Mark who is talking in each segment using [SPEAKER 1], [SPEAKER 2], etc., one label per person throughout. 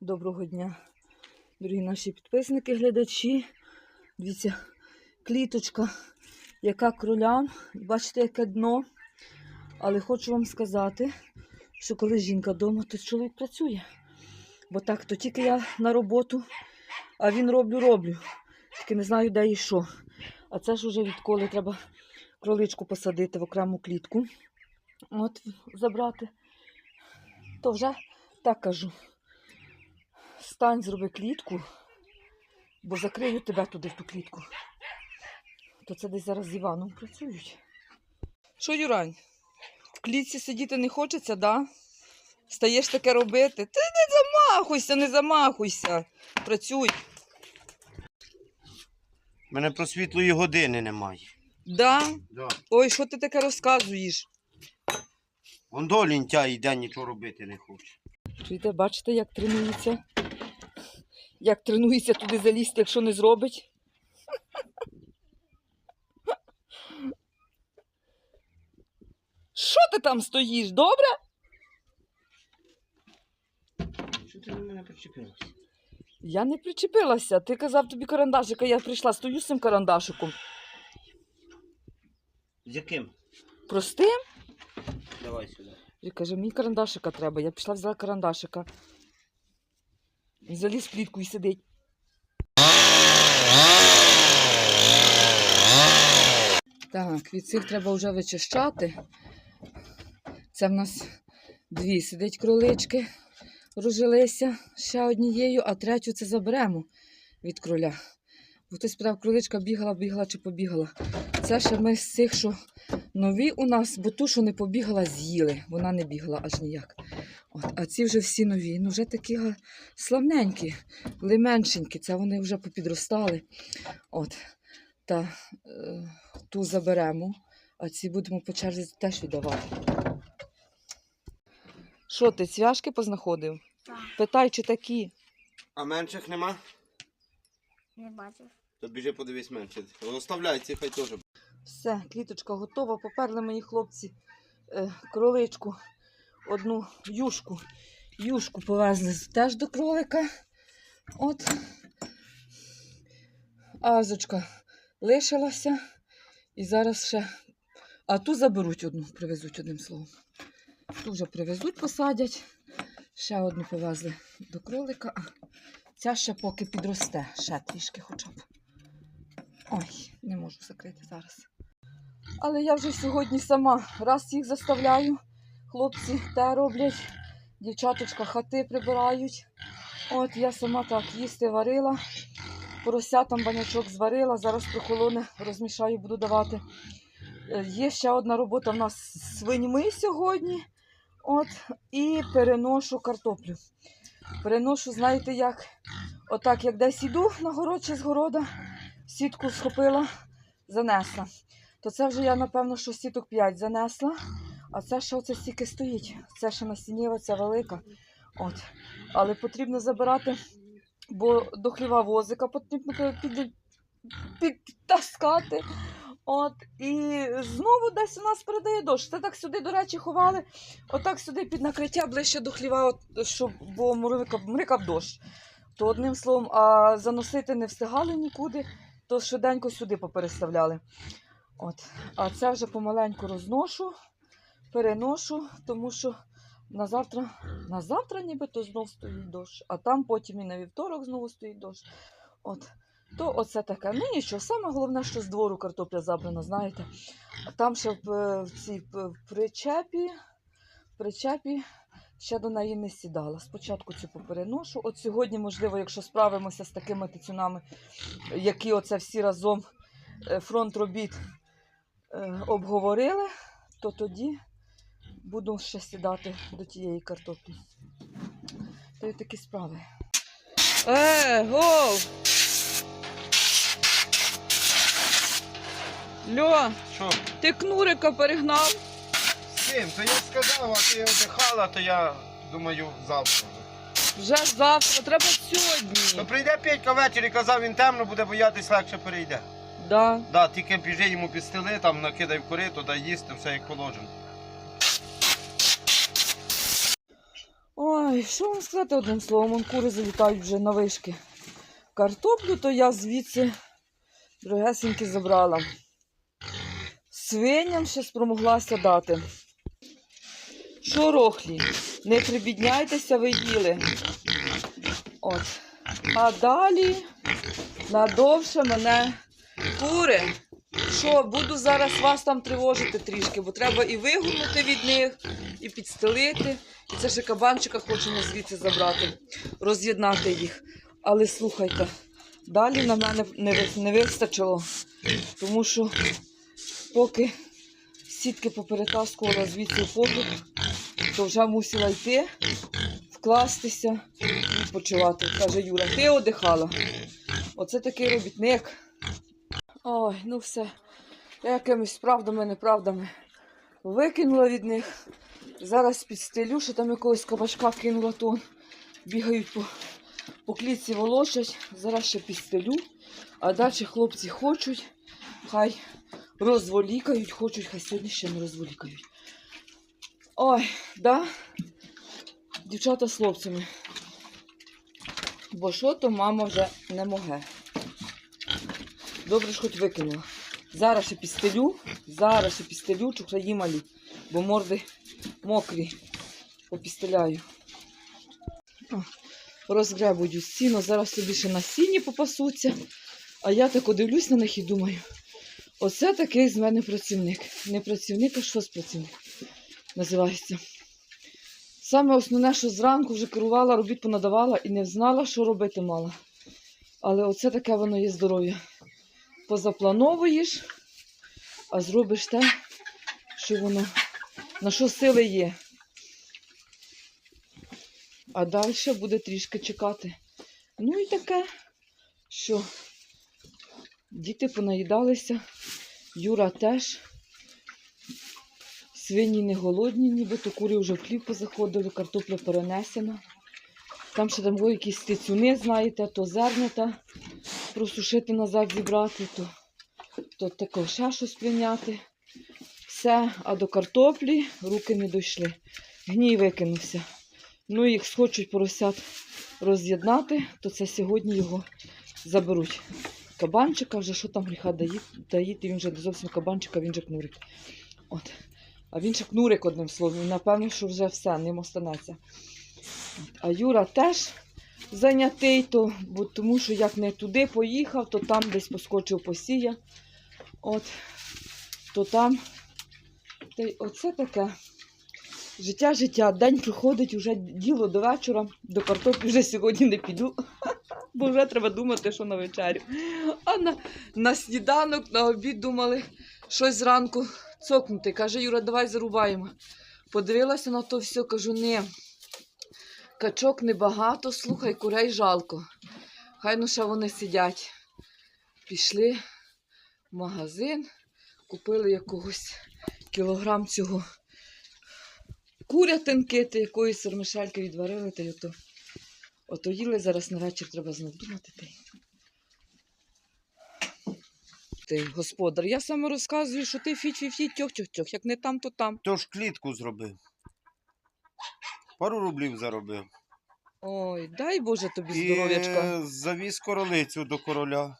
[SPEAKER 1] Доброго дня, дорогі наші підписники, глядачі. Дивіться, кліточка, яка кролям. Бачите, яке дно. Але хочу вам сказати, що коли жінка вдома, то чоловік працює. Бо так, то тільки я на роботу, а він роблю, роблю. Тільки не знаю, де і що. А це ж уже відколи треба кроличку посадити в окрему клітку. От, забрати. То вже так кажу. Стань, зроби клітку, бо закрию тебе туди в ту клітку. То це десь зараз з Іваном працюють. Що, Юрань? В клітці сидіти не хочеться, да? Стаєш таке робити. Ти не замахуйся, не замахуйся. Працюй.
[SPEAKER 2] У мене про світлої години немає.
[SPEAKER 1] Да?
[SPEAKER 2] Да.
[SPEAKER 1] Ой, що ти таке розказуєш?
[SPEAKER 2] Вон до лінтя йде, нічого робити не хоче.
[SPEAKER 1] Чуєте, бачите, як тренується? Як тренується туди залізти, якщо не зробить? Що ти там стоїш, добре?
[SPEAKER 2] Що ти до мене причепилася?
[SPEAKER 1] Я не причепилася. Ти казав тобі карандашика, я прийшла, стою з цим карандашиком.
[SPEAKER 2] З яким?
[SPEAKER 1] Простим?
[SPEAKER 2] Давай сюди.
[SPEAKER 1] Каже, мені карандашика треба. Я пішла взяла карандашика. Заліз в плітку і сидить. Так, від цих треба вже вичищати. Це в нас дві сидить кролички, рожилися ще однією, а третю це заберемо від кроля. Бо хтось питав, кроличка бігала, бігала чи побігала. Це ще ми з цих, що нові у нас, бо ту, що не побігала, з'їли. Вона не бігала аж ніяк. От, а ці вже всі нові. Ну, вже такі славненькі, лименшенькі. Це вони вже попідростали. От. Та е, ту заберемо, а ці будемо по черзі теж віддавати. Що ти, цвяшки познаходив?
[SPEAKER 3] Так.
[SPEAKER 1] Питай, чи такі.
[SPEAKER 2] А менших нема?
[SPEAKER 3] Не бачив.
[SPEAKER 2] То біжи подивись менше. Оставляй ці хай теж.
[SPEAKER 1] Все, кліточка готова. Поперли мої хлопці е, кроличку, одну юшку. Юшку повезли теж до кролика. От. Азочка лишилася. І зараз ще. А ту заберуть одну, привезуть одним словом. Ту вже привезуть, посадять. Ще одну повезли до кролика. А ця ще поки підросте, ще трішки хоча б. Ой, не можу закрити зараз. Але я вже сьогодні сама раз їх заставляю. Хлопці те роблять, дівчаточка хати прибирають. От я сама так їсти варила. Поросятам банячок зварила, зараз прохолоне, розмішаю, буду давати. Е, Є ще одна робота в нас з свиньми сьогодні. От, і переношу картоплю. Переношу, знаєте як? Отак, як десь іду на город чи з города, сітку схопила, занесла. То це вже я, напевно, що сіток 5 занесла, а це ще оце стільки стоїть. Це ще насінєва, ця велика. От. Але потрібно забирати, бо до хліва возика потрібно під, під, підтаскати. От, і знову десь у нас передає дощ. Це так сюди, до речі, ховали. Отак сюди під накриття ближче до хліва, от, щоб, бо мрикав, мрикав дощ. То одним словом, а заносити не встигали нікуди, то швиденько сюди попереставляли. От. А це вже помаленьку розношу, переношу, тому що на завтра, на завтра нібито знов стоїть дощ, а там потім і на вівторок знову стоїть дощ. От. То оце таке. Ну нічого, саме головне, що з двору картопля забрана, знаєте. А там ще в, е, в цій п- причепі, причепі ще до неї не сідала. Спочатку цю попереношу. От сьогодні, можливо, якщо справимося з такими тицюнами, які оце всі разом е, фронт робіт е, обговорили, то тоді буду ще сідати до тієї картоплі. То й такі справи. Е, гол! Льо,
[SPEAKER 2] Що?
[SPEAKER 1] ти кнурика перегнав.
[SPEAKER 2] Сим, то я сказав, а ти одихала, то я думаю завтра.
[SPEAKER 1] Вже завтра, треба
[SPEAKER 2] То
[SPEAKER 1] сьогодні.
[SPEAKER 2] прийде Петька ввечері, казав, він темно буде боятись, легше перейде.
[SPEAKER 1] Да.
[SPEAKER 2] Да, тільки біжи йому під стіли, там накидай в корито, дай їсти, все як положено.
[SPEAKER 1] Ой, що вам сказати одним словом, он кури залітають вже на вишки. Картоплю, то я звідси дорогесеньки забрала. Свиням ще спромоглася дати. Що рохлі? Не прибідняйтеся, ви їли. От. А далі надовше мене кури. Що, буду зараз вас там тривожити трішки, бо треба і вигорнути від них, і підстелити. І це ще кабанчика хочемо звідси забрати, роз'єднати їх. Але слухайте, далі на мене не, вистачило, тому що поки сітки поперетаскувала звідси в то вже мусила йти, вкластися і відпочивати. Каже Юра, ти одихала. Оце такий робітник. Ой, ну все. Якимись правдами, неправдами викинула від них. Зараз підстелю, що там якогось кабачка кинула тон. Бігають по, по клітці волочать. Зараз ще підстелю. А далі хлопці хочуть, хай розволікають, хочуть, хай сьогодні ще не розволікають. Ой, да? Дівчата з хлопцями. Бо що то мама вже не моге. Добре ж хоч викинула. Зараз ще підстелю, зараз ще підстелю, чухраї малі, бо морди мокрі. Попістеляю. Розгребую сіно, зараз собі ще на сіні попасуться. А я так дивлюсь на них і думаю, оце такий з мене працівник. Не працівник, а щось працівник називається. Саме основне, що зранку вже керувала, робіт понадавала і не знала, що робити мала. Але оце таке воно є здоров'я. Позаплановуєш, а зробиш те, що воно на що сили є. А далі буде трішки чекати. Ну і таке, що діти понаїдалися, Юра теж. Свині не голодні, нібито кури вже в хліб позаходили, картопля перенесена. Там ще там були якісь стецюни, знаєте, то зернята просушити назад зібрати, то, то таке ще щось прийняти. Все, а до картоплі руки не дійшли. Гній викинувся. Ну, їх схочуть поросят роз'єднати, то це сьогодні його заберуть. Кабанчика вже що там гріха даїть, таїти, він вже зовсім кабанчика, він же кнурик. От. А він ще кнурик одним словом. І напевно, що вже все, ним останеться. А Юра теж зайнятий, то, бо, тому що як не туди поїхав, то там десь поскочив посія. От, то там. Та й оце таке. Життя, життя. День проходить уже діло до вечора. До картоплі вже сьогодні не піду. Бо вже треба думати, що на вечерю. А на, на сніданок, на обід думали щось зранку цокнути. Каже, Юра, давай зарубаємо. Подивилася на то все, кажу, не. Качок небагато, слухай, курей жалко. Хай ну ще вони сидять. Пішли в магазин, купили якогось кілограм цього курятинки, та якоїсь сермишельки відварили, та й ото, ото їли зараз на вечір треба знов думати. Ти, господар, я саме розказую, що ти фі-фі-фі, тьох-тьох-тьох. Як не там, то там.
[SPEAKER 2] То ж клітку зробив. Пару рублів заробив.
[SPEAKER 1] Ой, дай Боже тобі
[SPEAKER 2] І
[SPEAKER 1] здоров'ячка.
[SPEAKER 2] е, завіз королицю до короля.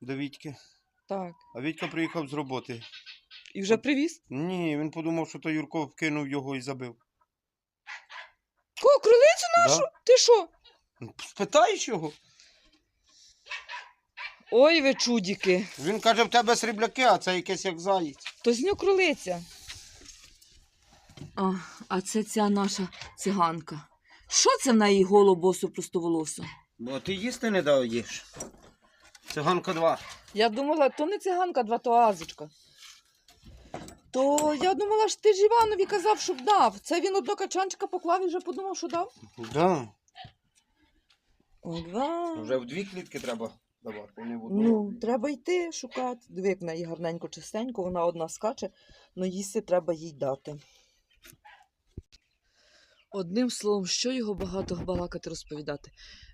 [SPEAKER 2] До Вітьки.
[SPEAKER 1] Так.
[SPEAKER 2] А Вітька приїхав з роботи.
[SPEAKER 1] І вже привіз?
[SPEAKER 2] Ні, він подумав, що то Юрко вкинув його і забив.
[SPEAKER 1] Ко, кролицю нашу?
[SPEAKER 2] Да?
[SPEAKER 1] Ти що?
[SPEAKER 2] Спитаєш його?
[SPEAKER 1] Ой, ви чудіки.
[SPEAKER 2] Він каже, в тебе срібляки, а це якесь як заєць.
[SPEAKER 1] То з нього кролиця. А, а це ця наша циганка. Що це в неї голобосу простоволосу?
[SPEAKER 2] Бо ти їсти не даєш. Циганка 2.
[SPEAKER 1] Я думала, то не циганка, два то азочка. То я думала, що ти ж Іванові казав, щоб дав. Це він одного качанчика поклав і вже подумав, що дав.
[SPEAKER 2] Да.
[SPEAKER 1] О, два.
[SPEAKER 2] Вже в дві клітки треба давати, не в одну.
[SPEAKER 1] Ну, треба йти шукати. Диви, як в неї гарненько, чистенько, вона одна скаче, але їсти треба їй дати. Одним словом, що його багато балакати розповідати.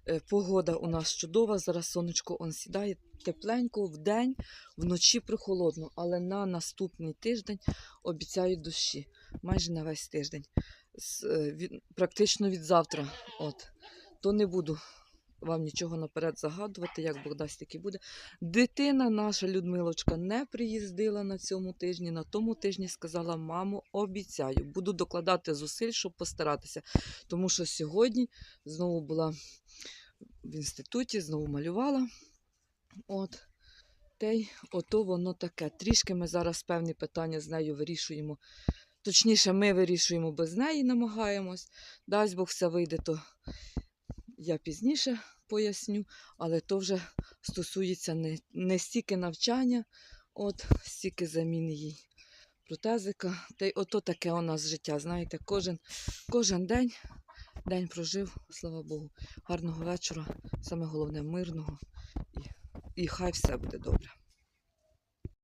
[SPEAKER 1] Е, Погода у нас чудова, зараз сонечко он сідає тепленько вдень, вночі прохолодно, але на наступний тиждень обіцяють дощі, майже на весь тиждень. е, практично від завтра. От. То не буду вам нічого наперед загадувати, як Бог дасть, так і буде. Дитина наша Людмилочка не приїздила на цьому тижні. На тому тижні сказала: мамо, обіцяю, буду докладати зусиль, щоб постаратися. Тому що сьогодні знову була в інституті, знову малювала. От. Те й ото воно таке. Трішки ми зараз певні питання з нею вирішуємо. Точніше, ми вирішуємо без неї, намагаємось. Дасть Бог все вийде, то я пізніше поясню, але то вже стосується не, не стільки навчання, от стільки заміни їй протезика. Та й ото таке у нас життя. Знаєте, кожен, кожен день, день прожив, слава Богу. Гарного вечора, саме головне мирного. І, і хай все буде добре.